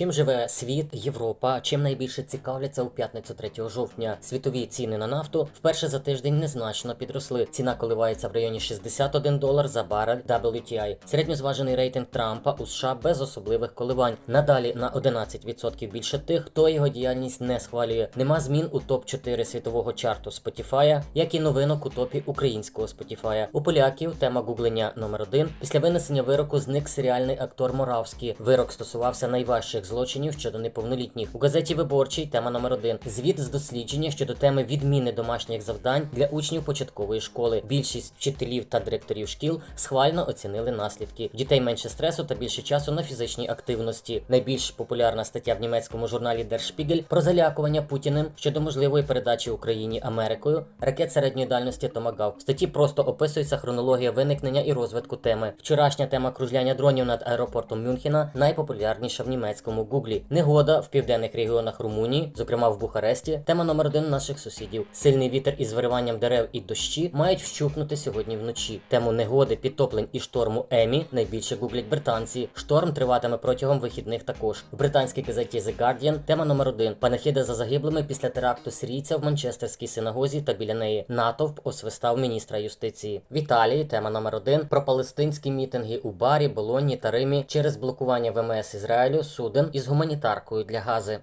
Чим живе світ, Європа, чим найбільше цікавляться у п'ятницю 3 жовтня. Світові ціни на нафту вперше за тиждень незначно підросли. Ціна коливається в районі 61 долар за барель WTI. Середньозважений рейтинг Трампа у США без особливих коливань. Надалі на 11% більше тих, хто його діяльність не схвалює. Нема змін у топ 4 світового чарту Spotify, як і новинок у топі українського Spotify. У поляків тема гуглення номер один. Після винесення вироку зник серіальний актор Моравський. Вирок стосувався найважчих злочинів щодо неповнолітніх. У газеті Виборчий тема номер один. Звіт з дослідження щодо теми відміни домашніх завдань для учнів початкової школи. Більшість вчителів та директорів шкіл схвально оцінили наслідки. Дітей менше стресу та більше часу на фізичній активності. Найбільш популярна стаття в німецькому журналі Der Spiegel про залякування Путіним щодо можливої передачі Україні Америкою ракет середньої дальності Томагав. В статті просто описується хронологія виникнення і розвитку теми. Вчорашня тема кружляння дронів над аеропортом Мюнхена найпопулярніша в німецькому гуглі. Негода в південних регіонах Румунії, зокрема в Бухаресті. Тема номер один наших сусідів. Сильний вітер із вириванням дерев і дощі мають вщухнути сьогодні вночі. Тему негоди, підтоплень і шторму Емі найбільше гуглять британці. Шторм триватиме протягом вихідних також. В британській газеті The Guardian тема номер один. Панахида за загиблими після теракту сирійця в Манчестерській синагозі та біля неї. Натовп освистав міністра юстиції. В Італії тема номер один про палестинські мітинги у барі, Болоні та Римі через блокування ВМС Ізраїлю суден із гуманітаркою для гази.